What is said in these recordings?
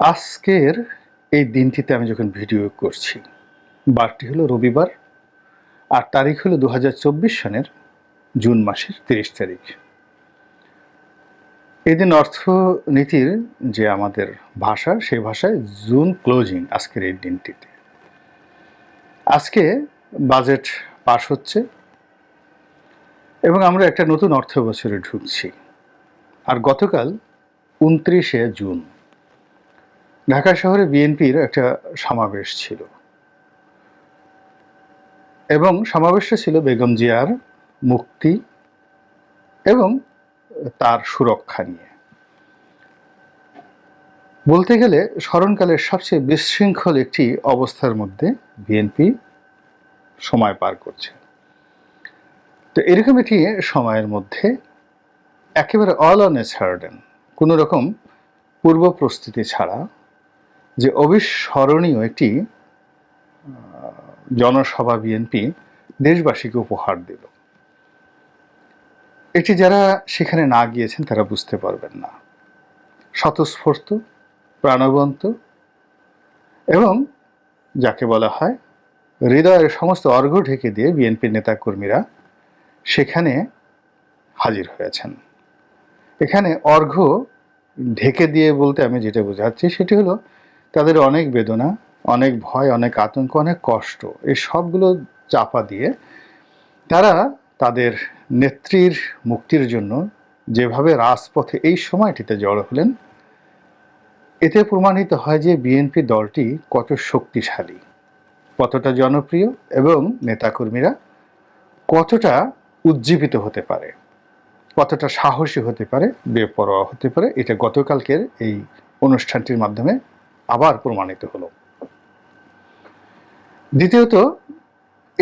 আজকের এই দিনটিতে আমি যখন ভিডিও করছি, বারটি হলো রবিবার আর তারিখ হলো দু সনের জুন মাসের তিরিশ তারিখ। এদিন অর্থনীতির যে আমাদের ভাষা, সেই ভাষায় জুন ক্লোজিং আজকের এই দিনটিতে। আজকে বাজেট পাশ হচ্ছে এবং আমরা একটা নতুন অর্থ বছরে ঢুকছি। আর গতকাল উনত্রিশে জুন ঢাকা শহরে বিএনপির একটা সমাবেশ ছিল। এবং সমাবেশটা ছিল বেগম জিয়ার মুক্তি এবং তার সুরক্ষা নিয়ে। বলতে গেলে স্মরণকালের সবচেয়ে বিশৃঙ্খল একটি অবস্থার মধ্যে বিএনপি সময় পার করছে। তো এরকম একটি সময়ের মধ্যে একেবারে অল অন এ ছাড়েন কোনো রকম পূর্ব প্রস্তুতি ছাড়া যে অবিস্মরণীয় একটি জনসভা বিএনপি দেশবাসীকে উপহার দিল। এটি যারা সেখানে না গিয়েছেন তারা বুঝতে পারবেন না। স্বতঃস্ফূর্ত, প্রাণবন্ত এবং যাকে বলা হয় হৃদয়ের সমস্ত অর্ঘ্য ঢেকে দিয়ে বিএনপির নেতাকর্মীরা সেখানে হাজির হয়েছেন। এখানে অর্ঘ্য ঢেকে দিয়ে বলতে আমি যেটা বোঝাচ্ছি সেটি হলো তাদের অনেক বেদনা, অনেক ভয়, অনেক আতঙ্ক, অনেক কষ্ট, এই সবগুলো চাপা দিয়ে তারা তাদের নেত্রীর মুক্তির জন্য যেভাবে রাজপথে এই সময়টিতে জড়ো হলেন, এতে প্রমাণিত হয় যে বিএনপি দলটি কত শক্তিশালী, কতটা জনপ্রিয় এবং নেতাকর্মীরা কতটা উজ্জীবিত হতে পারে, কতটা সাহসী হতে পারে, বেপরোয়া হতে পারে। এটা গতকালকের এই অনুষ্ঠানটির মাধ্যমে আবার প্রমাণিত হলো। দ্বিতীয়ত,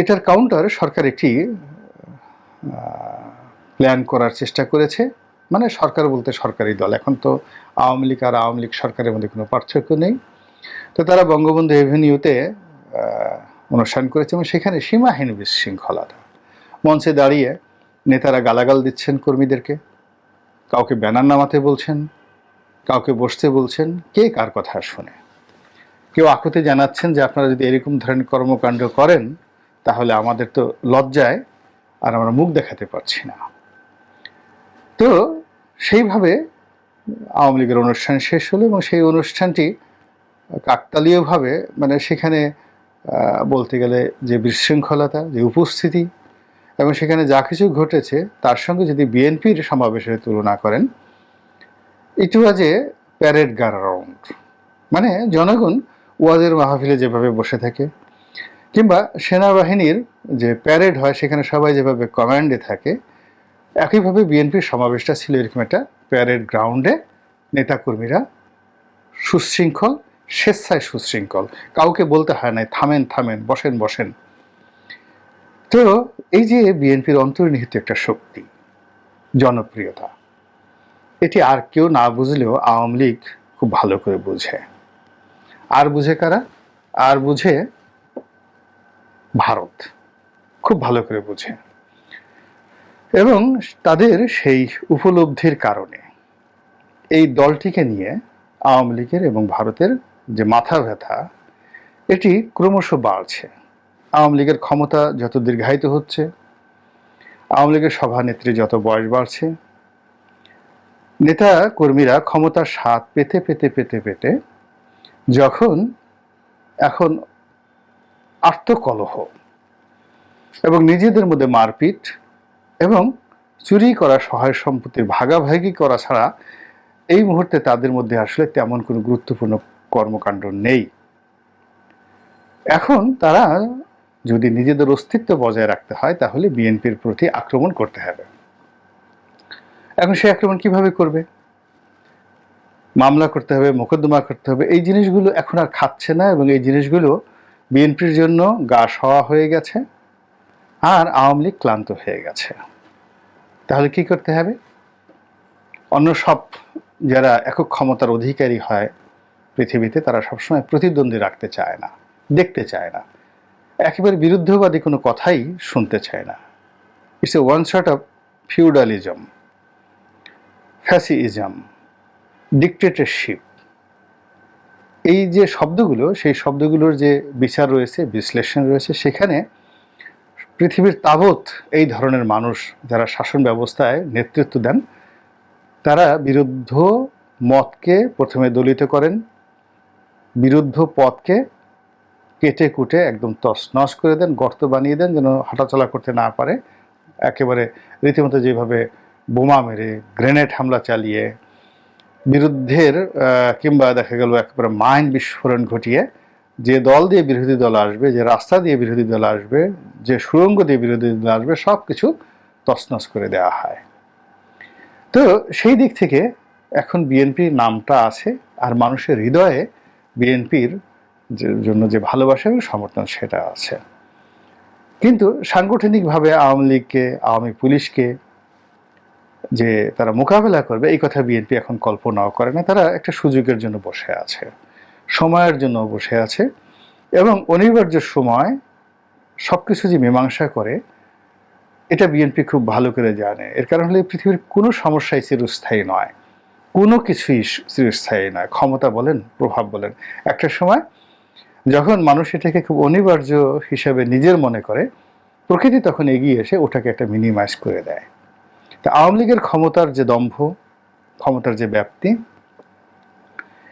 এটার কাউন্টার সরকার একটি প্ল্যান করার চেষ্টা করেছে। মানে সরকার বলতে সরকারি দল। এখন তো আওয়ামী লীগ আর আওয়ামী লীগ সরকারের মধ্যে কোনো পার্থক্য নেই। তো তারা বঙ্গবন্ধু এভিনিউতে অনুষ্ঠান করেছে এবং সেখানে সীমাহীন বিশৃঙ্খলতা মঞ্চে দাঁড়িয়ে নেতারা গালাগাল দিচ্ছেন কর্মীদেরকে। কাউকে ব্যানার নামাতে বলছেন। কাউকে বসতে বলছেন, কে কার কথা শুনে? কেউ আকুতি জানাচ্ছেন যে আপনারা যদি এরকম ধরনের কর্মকাণ্ড করেন, তাহলে আমাদের তো লজ্জায় আর আমরা মুখ দেখাতে পারছি না। তো সেইভাবে আওয়ামী লীগের অনুষ্ঠান শেষ হলো এবং সেই অনুষ্ঠানটি কাকতালীয়ভাবে মানে সেখানে বলতে গেলে যে বিশৃঙ্খলতা, যে উপস্থিতি এবং সেখানে যা কিছু ঘটেছে, তার সঙ্গে যদি বিএনপির সমাবেশের তুলনা করেন ইট ওয়াজ এ প্যারেড গ্রাউন্ড মানে জনগণ ওয়াজের মাহফিলে যেভাবে বসে থাকে, কিংবা সেনাবাহিনীর যে প্যারেড হয়, সেখানে সবাই যেভাবে কমান্ডে থাকে, একইভাবে বিএনপির সমাবেশটা ছিল এরকম একটা প্যারেড গ্রাউন্ডে নেতাকর্মীরা সুশৃঙ্খল, স্বেচ্ছায় সুশৃঙ্খল, কাউকে বলতে হয় নাই থামেন থামেন, বসেন বসেন। তো এই যে বিএনপির অন্তর্নিহিত একটা শক্তি, জনপ্রিয়তা এটি আর কেউ না বুঝলেও আওয়ামী লীগ খুব ভালো করে বুঝে। আর বুঝে কারা? আর বুঝে ভারত। খুব ভালো করে বুঝে। এবং তাদের সেই উপলব্ধির কারণে এই দলটিকে নিয়ে আওয়ামী লীগের এবং ভারতের যে মাথা ব্যথা, এটি ক্রমশ বাড়ছে। আওয়ামী লীগের ক্ষমতা যত দীর্ঘায়িত হচ্ছে, আওয়ামী লীগের সভানেত্রী যত বয়স বাড়ছে নেতা কর্মীরা ক্ষমতার স্বাদ পেতে পেতে পেতে পেতে যখন এখন আত্মকলহ এবং নিজেদের মধ্যে মারপিট এবং চুরি করা, সহায় সম্পত্তির ভাগাভাগি করা ছাড়া এই মুহূর্তে তাদের মধ্যে আসলে তেমন কোনো গুরুত্বপূর্ণ কর্মকাণ্ড নেই। এখন তারা যদি নিজেদের অস্তিত্ব বজায় রাখতে হয়, তাহলে বিএনপির প্রতি আক্রমণ করতে হবে। এখন সে আক্রমণ কীভাবে করবে? মামলা করতে হবে, মোকদ্দমা করতে হবে, এই জিনিসগুলো এখন আর খাচ্ছে না এবং এই জিনিসগুলো বিএনপির জন্য গা সওয়া হয়ে গেছে আর আওয়ামী লীগ ক্লান্ত হয়ে গেছে। তাহলে কি করতে হবে? অন্য সব যারা একক ক্ষমতার অধিকারী হয় পৃথিবীতে, তারা সবসময় প্রতিদ্বন্দ্বী রাখতে চায় না, দেখতে চায় না। একেবারে বিরুদ্ধবাদী কোনো কথাই শুনতে চায় না। It's a one short of feudalism fascism dictatorship এই যে শব্দগুলো, সেই শব্দগুলোর যে বিচার রয়েছে, বিশ্লেষণ রয়েছে, সেখানে পৃথিবীর তাবৎ এই ধরনের মানুষ যারা শাসন ব্যবস্থায় নেতৃত্ব দেন, তারা বিরুদ্ধ মতকে প্রথমে দলিত করেন, বিরুদ্ধ পথকে কেটে কুটে একদম তছনছ করে দেন, গর্ত বানিয়ে দেন, যেন হাঁটাচলা করতে না পারে। একেবারে রীতিমতো যেভাবে বোমা মেরে, গ্রেনেড হামলা চালিয়ে, বিরুদ্ধের কিংবা দেখা গেল একেবারে মাইন বিস্ফোরণ ঘটিয়ে যে দল দিয়ে বিরোধী দল আসবে, যে রাস্তা দিয়ে বিরোধী দল আসবে, যে সুড়ঙ্গ দিয়ে বিরোধী দল আসবে সব কিছু তছনছ করে দেওয়া হয়। তো সেই দিক থেকে এখন বিএনপির নামটা আছে আর মানুষের হৃদয়ে বিএনপির জন্য যে ভালোবাসা এবং সমর্থন সেটা আছে। কিন্তু সাংগঠনিকভাবে আওয়ামী লীগকে, আওয়ামী পুলিশকে যে তারা মোকাবেলা করবে, এই কথা বিএনপি এখন কল্পনাও করে না। তারা একটা সুযোগের জন্য বসে আছে, সময়ের জন্য বসে আছে এবং অনিবার্য সময় সব কিছু যে মীমাংসা করে, এটা বিএনপি খুব ভালো করে জানে। এর কারণ হলো পৃথিবীর কোনো সমস্যাই চিরস্থায়ী নয়। কোনো কিছুই চিরস্থায়ী নয়। ক্ষমতা বলেন, প্রভাব বলেন। একটা সময় যখন মানুষ এটাকে খুব অনিবার্য হিসাবে নিজের মনে করে, প্রকৃতি তখন এগিয়ে এসে ওটাকে একটা মিনিমাইজ করে দেয়। আওয়ামী লীগের ক্ষমতার যে দম্ভ, ক্ষমতার যে ব্যাপ্তি,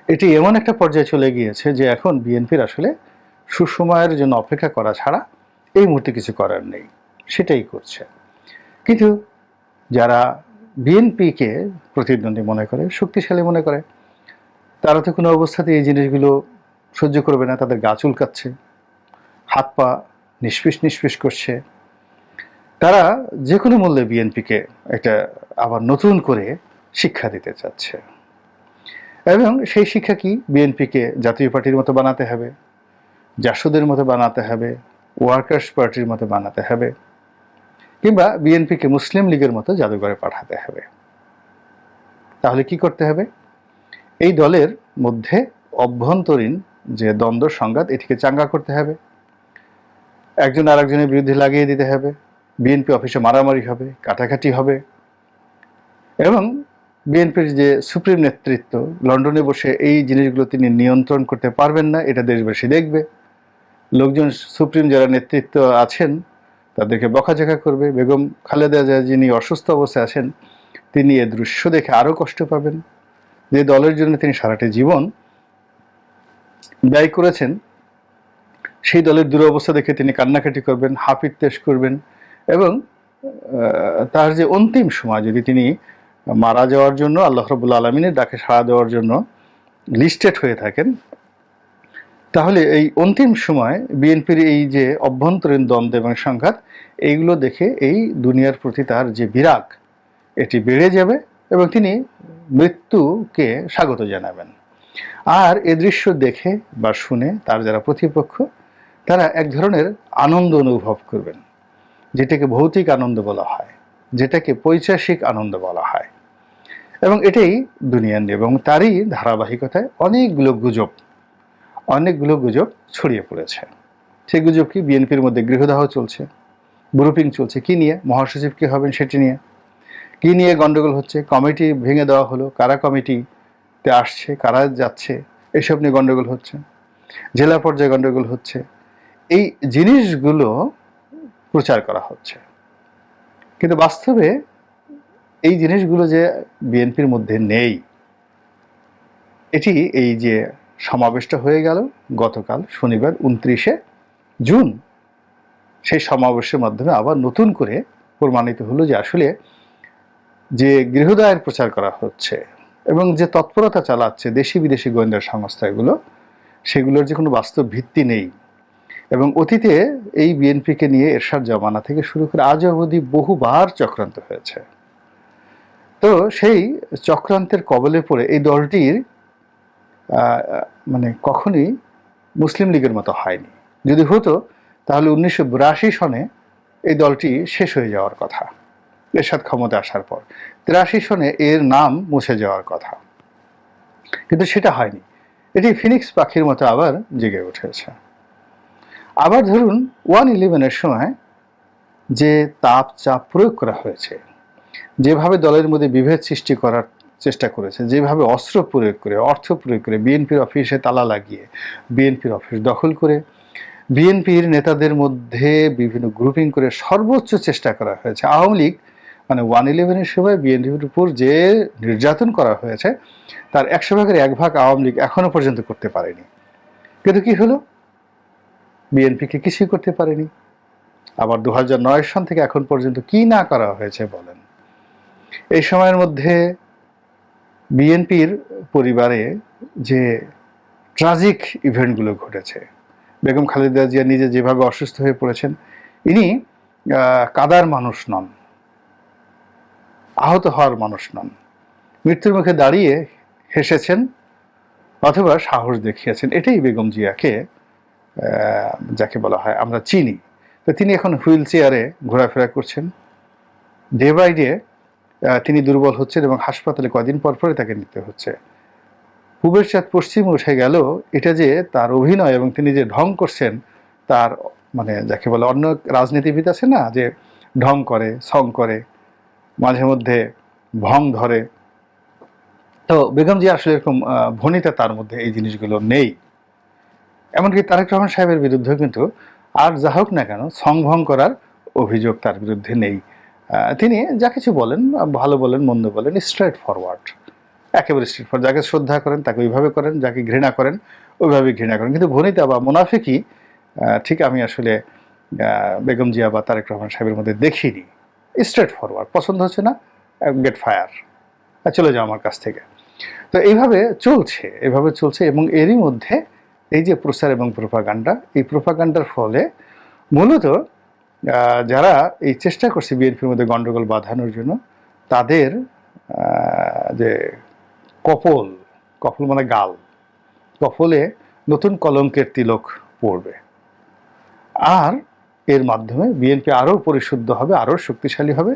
এটি এমন একটা পর্যায়ে চলে গিয়েছে যে এখন বিএনপির আসলে সুসময়ের জন্য অপেক্ষা করা ছাড়া এই মুহূর্তে কিছু করার নেই। সেটাই করছে। কিন্তু যারা বিএনপিকে প্রতিদ্বন্দ্বী মনে করে, শক্তিশালী মনে করে, তারা তো কোনো অবস্থাতে এই জিনিসগুলো সহ্য করবে না, তাদের গা চুলকাচ্ছে, হাত পা নিষ্পিস নিষ্পিস করছে। তারা যে কোনো মূল্যে বিএনপিকে একটা আবার নতুন করে শিক্ষা দিতে চাচ্ছে। এবং সেই শিক্ষা কি বিএনপিকে জাতীয় পার্টির মতো বানাতে হবে, জাসদের মতো বানাতে হবে ওয়ার্কার্স পার্টির মতো বানাতে হবে, কিংবা বিএনপিকে মুসলিম লীগের মতো জাদুঘরে পাঠাতে হবে। তাহলে কি করতে হবে? এই দলের মধ্যে অভ্যন্তরীণ যে দ্বন্দ্ব, সংঘাত, এটিকে চাঙ্গা করতে হবে। একজন আরেকজনের বিরুদ্ধে লাগিয়ে দিতে হবে। বিএনপি অফিসে মারামারি হবে, কাটাকাটি হবে এবং বিএনপির যে সুপ্রিম নেতৃত্ব, লন্ডনে বসে এই জিনিসগুলো তিনি নিয়ন্ত্রণ করতে পারবেন না, এটা দেশবাসী দেখবে। লোকজন সুপ্রিম যারা নেতৃত্ব আছেন, তাদেরকে বকাঝকা করবে। বেগম খালেদা জিয়া যিনি অসুস্থ অবস্থায় আছেন, তিনি এ দৃশ্য দেখে আরও কষ্ট পাবেন। যে দলের জন্য তিনি সারাটি জীবন ব্যয় করেছেন, সেই দলের দুরবস্থা দেখে তিনি কান্নাকাটি করবেন হাপিত্তেশ করবেন এবং তার যে অন্তিম সময়, যদি তিনি মারা যাওয়ার জন্য, আল্লাহ রবুল্লা আলমিনের ডাকে সাড়া দেওয়ার জন্য লিস্টেড হয়ে থাকেন, তাহলে এই অন্তিম সময় বিএনপির এই যে অভ্যন্তরীণ দ্বন্দ্ব এবং সংঘাত, এইগুলো দেখে এই দুনিয়ার প্রতি তার যে বিরাগ, এটি বেড়ে যাবে এবং তিনি মৃত্যুকে স্বাগত জানাবেন। আর এ দৃশ্য দেখে বা শুনে তার যারা প্রতিপক্ষ, তারা এক ধরনের আনন্দ অনুভব করবেন। যেটাকে ভৌতিক আনন্দ বলা হয়, যেটাকে পৈশাসিক আনন্দ বলা হয়। এবং এটাই দুনিয়ার নিয়ম এবং তারই ধারাবাহিকতায় অনেকগুলো গুজব অনেকগুলো গুজব ছড়িয়ে পড়েছে। সেই গুজব কি? বিএনপির মধ্যে গৃহদাহ চলছে গ্রুপিং চলছে। কি নিয়ে? মহাসচিব কী হবেন সেটি নিয়ে। কি নিয়ে গন্ডগোল হচ্ছে? কমিটি ভেঙে দেওয়া হলো। কারা কমিটিতে আসছে? কারা যাচ্ছে? এসব নিয়ে গন্ডগোল হচ্ছে। জেলা পর্যায়ে গণ্ডগোল হচ্ছে। এই জিনিসগুলো প্রচার করা হচ্ছে। কিন্তু বাস্তবে এই জিনিসগুলো যে বিএনপির মধ্যে নেই, এটি এই যে সমাবেশটা হয়ে গেল গতকাল শনিবার উনত্রিশে জুন, সেই সমাবেশের মাধ্যমে আবার নতুন করে প্রমাণিত হলো যে আসলে যে গৃহদায়ের প্রচার করা হচ্ছে এবং যে তৎপরতা চালাচ্ছে দেশি বিদেশি গোয়েন্দা সংস্থাগুলো সেগুলোর যে কোনো বাস্তব ভিত্তি নেই। এবং অতীতে এই বিএনপিকে নিয়ে এরশাদ জমানা থেকে শুরু করে আজ অবধি বহুবার চক্রান্ত হয়েছে। তো সেই চক্রান্তের কবলে পড়ে এই দলটির মানে কখনই মুসলিম লীগের মতো হয়নি। যদি হতো, তাহলে উনিশশো বিরাশি সনে এই দলটি শেষ হয়ে যাওয়ার কথা, এরশাদ ক্ষমতা আসার পর। তিরাশি সনে এর নাম মুছে যাওয়ার কথা। কিন্তু সেটা হয়নি। এটি ফিনিক্স পাখির মতো আবার জেগে উঠেছে। আবার ধরুন ওয়ান ইলেভেনের সময় যে তাপ চাপ প্রয়োগ করা হয়েছে, যেভাবে দলের মধ্যে বিভেদ সৃষ্টি করার চেষ্টা করেছে, যেভাবে অস্ত্র প্রয়োগ করে, অর্থ প্রয়োগ করে বিএনপির অফিসে তালা লাগিয়ে, বিএনপির অফিস দখল করে, বিএনপির নেতাদের মধ্যে বিভিন্ন গ্রুপিং করে সর্বোচ্চ চেষ্টা করা হয়েছে। আওয়ামী লীগ মানে ওয়ান ইলেভেনের সময় বিএনপির উপর যে নির্যাতন করা হয়েছে, তার একশো ভাগের এক ভাগ আওয়ামী লীগ এখনও পর্যন্ত করতে পারেনি। কিন্তু কী হলো? বিএনপিকে কিছুই করতে পারেনি। আবার দু সন থেকে এখন পর্যন্ত কি না করা হয়েছে বলেন। এই সময়ের মধ্যে বিএনপির পরিবারে যে ট্রাজিক ইভেন্টগুলো ঘটেছে, বেগম খালেদা জিয়া নিজে যেভাবে অসুস্থ হয়ে পড়েছেন, ইনি কাদার মানুষ নন, আহত হওয়ার মানুষ নন। মৃত্যুর মুখে দাঁড়িয়ে হেসেছেন অথবা সাহস দেখিয়েছেন, এটাই বেগম জিয়াকে যাকে বলা হয় আমরা চিনি। তো তিনি এখন হুইল চেয়ারে ঘোরাফেরা করছেন। ডে বাই ডে তিনি দুর্বল হচ্ছেন এবং হাসপাতালে কদিন পর পরে তাকে নিতে হচ্ছে। পূবের চাঁদ পশ্চিমে উঠে গেল, এটা যে তার অভিনয় এবং তিনি যে ঢং করছেন, তার মানে যাকে বলে অন্য রাজনীতিবিদ আছে না, যে ঢং করে, সং করে, মাঝে মধ্যে ভং ধরে। তো বেগম জি আসলে এরকম ভনিতা তার মধ্যে এই জিনিসগুলো নেই। এমনকি তারেক রহমান সাহেবের বিরুদ্ধেও কিন্তু আর যা হোক না কেন সংভং করার অভিযোগ তার বিরুদ্ধে নেই। তিনি যা কিছু বলেন, ভালো বলেন, মন্দ বলেন স্ট্রেট ফরওয়ার্ড একেবারে স্ট্রেট ফরওয়ার্ড যাকে শ্রদ্ধা করেন, তাকে ওইভাবে করেন, যাকে ঘৃণা করেন, ওইভাবে ঘৃণা করেন। কিন্তু ভনিতা বা মুনাফিকি ঠিক আমি আসলে বেগম জিয়া বা তারেক রহমান সাহেবের মধ্যে দেখিনি। স্ট্রেট ফরওয়ার্ড পছন্দ হচ্ছে না গেট ফায়ার চলে যাও আমার কাছ থেকে। তো এইভাবে চলছে এভাবে চলছে এবং এরই মধ্যে এই যে প্রচার এবং প্রোপাগান্ডা, এই প্রোপাগান্ডার ফলে মূলত যারা এই চেষ্টা করছে বিএনপির মধ্যে গন্ডগোল বাঁধানোর জন্য, তাদের যে কপল কপল মানে গাল, কপলে নতুন কলঙ্কের তিলক পড়বে। আর এর মাধ্যমে বিএনপি আরও পরিশুদ্ধ হবে, আরও শক্তিশালী হবে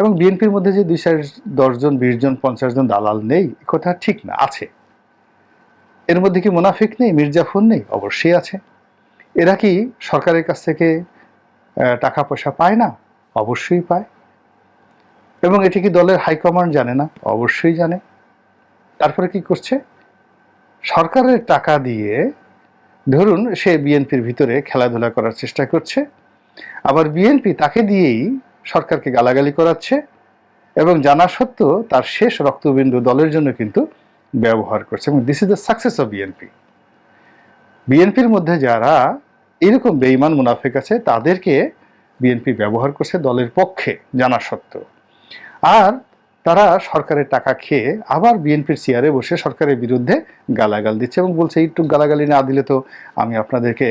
এবং বিএনপির মধ্যে যে দুই চার দশজন, বিশ জন, পঞ্চাশ জন দালাল নেই কথা ঠিক না, আছে। এর মধ্যে কি মুনাফিক নেই? মির্জাফর নেই? অবশ্যই আছে। এরা কি সরকারের কাছ থেকে টাকা পয়সা পায় না? অবশ্যই পায়। এবং এটি কি দলের হাইকমান্ড জানে না? অবশ্যই জানে। তারপরে কি করছে? সরকারের টাকা দিয়ে, ধরুন সে বিএনপির ভিতরে খেলাধুলা করার চেষ্টা করছে, আবার বিএনপি তাকে দিয়েই সরকারকে গালাগালি করাচ্ছে, এবং জানা সত্ত্বেও তার শেষ রক্তবিন্দু দলের জন্য কিন্তু ব্যবহার করছে এবং this is the success of BNP বিএনপির মধ্যে যারা এরকম বেইমান মুনাফিক আছে, তাদেরকে বিএনপি ব্যবহার করছে দলের পক্ষে, জানা সত্ত্বেও। আর তারা সরকারের টাকা খেয়ে আবার বিএনপির চেয়ারে বসে সরকারের বিরুদ্ধে গালাগাল দিচ্ছে এবং বলছে, একটু গালাগালি না দিলে তো আমি আপনাদেরকে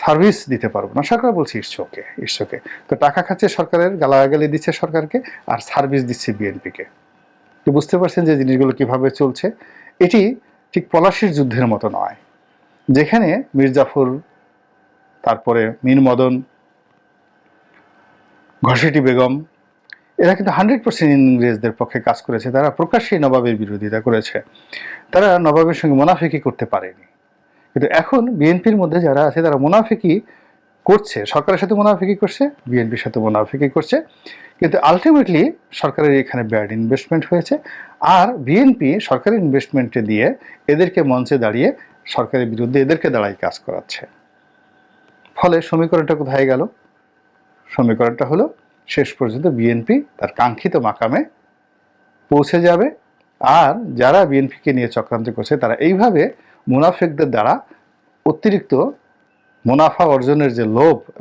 সার্ভিস দিতে পারব না। সরকার বলছে ইস্যুকে ইস্যুকে তো টাকা খাচ্ছে সরকারের, গালাগালি দিচ্ছে সরকারকে, আর সার্ভিস দিচ্ছে বিএনপিকে তো বুঝতে পারছেন যে জিনিসগুলো কীভাবে চলছে। এটি ঠিক পলাশির যুদ্ধের মতো নয়, যেখানে মির্জাফর, তারপরে মীর মদন ঘসেটি বেগম, এরা কিন্তু হান্ড্রেড পার্সেন্ট ইংরেজদের পক্ষে কাজ করেছে। তারা প্রকাশ্যে নবাবের বিরোধিতা করেছে। তারা নবাবের সঙ্গে মুনাফিকি করতে পারেনি। কিন্তু এখন বিএনপির মধ্যে যারা আছে, তারা মুনাফিকি করছে। সরকারের সাথে মুনাফিকি করছে, বিএনপির সাথে মুনাফিকি করছে। কিন্তু আলটিমেটলি সরকারের এখানে ব্যাড ইনভেস্টমেন্ট হয়েছে আর বিএনপি সরকারি ইনভেস্টমেন্টে দিয়ে এদেরকে মঞ্চে দাঁড়িয়ে সরকারের বিরুদ্ধে এদেরকে দাঁড়াই কাজ করাচ্ছে। ফলে সমীকরণটা কোথায় গেল? সমীকরণটা হলো শেষ পর্যন্ত বিএনপি তার কাঙ্ক্ষিত মাকামে পৌঁছে যাবে আর যারা বিএনপিকে নিয়ে চক্রান্ত করছে তারা এইভাবে মুনাফেকদের দ্বারা অতিরিক্ত মুনাফা অর্জনের যে লোভ